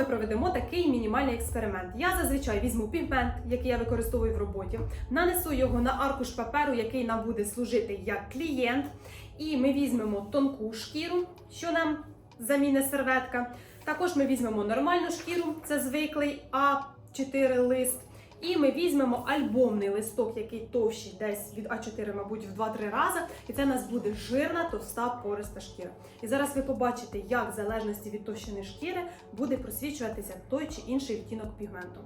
вами проведемо такий мінімальний експеримент. Я зазвичай візьму пігмент, який я використовую в роботі, нанесу його на аркуш паперу, який нам буде служити як клієнт. І ми візьмемо тонку шкіру, що нам заміне серветка. Також ми візьмемо нормальну шкіру, це звиклий А4 лист. І ми візьмемо альбомний листок, який товщий десь від А4, мабуть, в 2-3 рази. І це у нас буде жирна, товста, пориста шкіра. І зараз ви побачите, як в залежності від товщини шкіри буде просвічуватися той чи інший відтінок пігменту.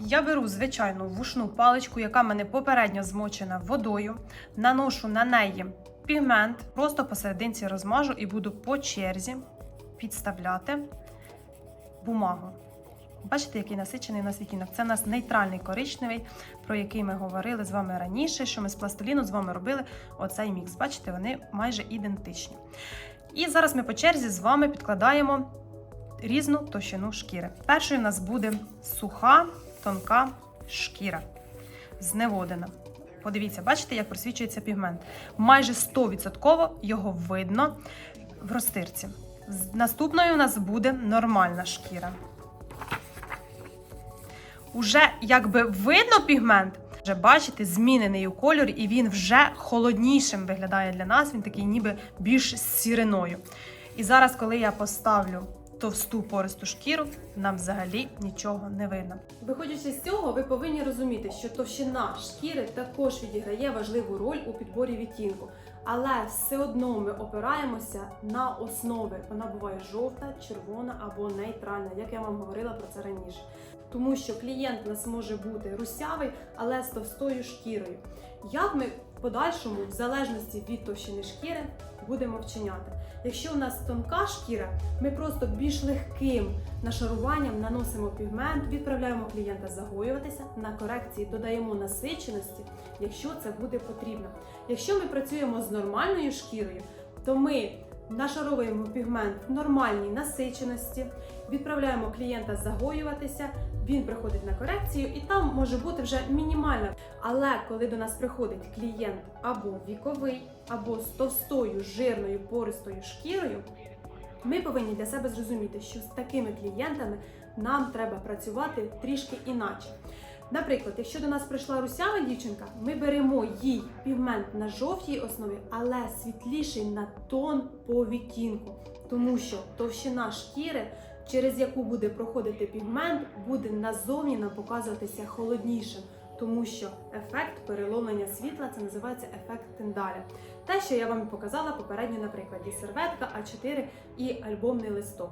Я беру звичайну вушну паличку, яка в мене попередньо змочена водою, наношу на неї пігмент, просто посерединці розмажу і буду по черзі підставляти бумагу. Бачите, який насичений у нас відтінок. Це у нас нейтральний коричневий, про який ми говорили з вами раніше, що ми з пластиліну з вами робили оцей мікс. Бачите, вони майже ідентичні. І зараз ми по черзі з вами підкладаємо різну товщину шкіри. Першою у нас буде суха, тонка шкіра, зневодена. Подивіться, бачите, як просвічується пігмент. Майже 100% його видно в розтирці. Наступною у нас буде нормальна шкіра. Уже якби видно пігмент, вже бачите, змінений у кольорі, і він вже холоднішим виглядає для нас. Він такий ніби більш сіриною. І зараз, коли я поставлю товсту пористу шкіру, нам взагалі нічого не видно. Виходячи з цього, ви повинні розуміти, що товщина шкіри також відіграє важливу роль у підборі відтінку. Але все одно ми опираємося на основи. Вона буває жовта, червона або нейтральна, як я вам говорила про це раніше. Тому що клієнт нас може бути русявий, але з товстою шкірою. Як ми в подальшому, в залежності від товщини шкіри, будемо вчиняти? Якщо у нас тонка шкіра, ми просто більш легким нашаруванням наносимо пігмент, відправляємо клієнта загоюватися. На корекції додаємо насиченості, якщо це буде потрібно. Якщо ми працюємо з нормальною шкірою, то ми нашаровуємо пігмент в нормальній насиченості, відправляємо клієнта загоюватися. Він приходить на корекцію, і там може бути вже мінімальна. Але коли до нас приходить клієнт або віковий, або з товстою, жирною, пористою шкірою, ми повинні для себе зрозуміти, що з такими клієнтами нам треба працювати трішки іначе. Наприклад, якщо до нас прийшла русява дівчинка, ми беремо їй пігмент на жовтій основі, але світліший на тон по відтінку, тому що товщина шкіри, через яку буде проходити пігмент, буде назовні нам показуватися холоднішим. Тому що ефект переломлення світла це називається ефект Тендаля. Те, що я вам показала попередньо на прикладі серветка А4 і альбомний листок.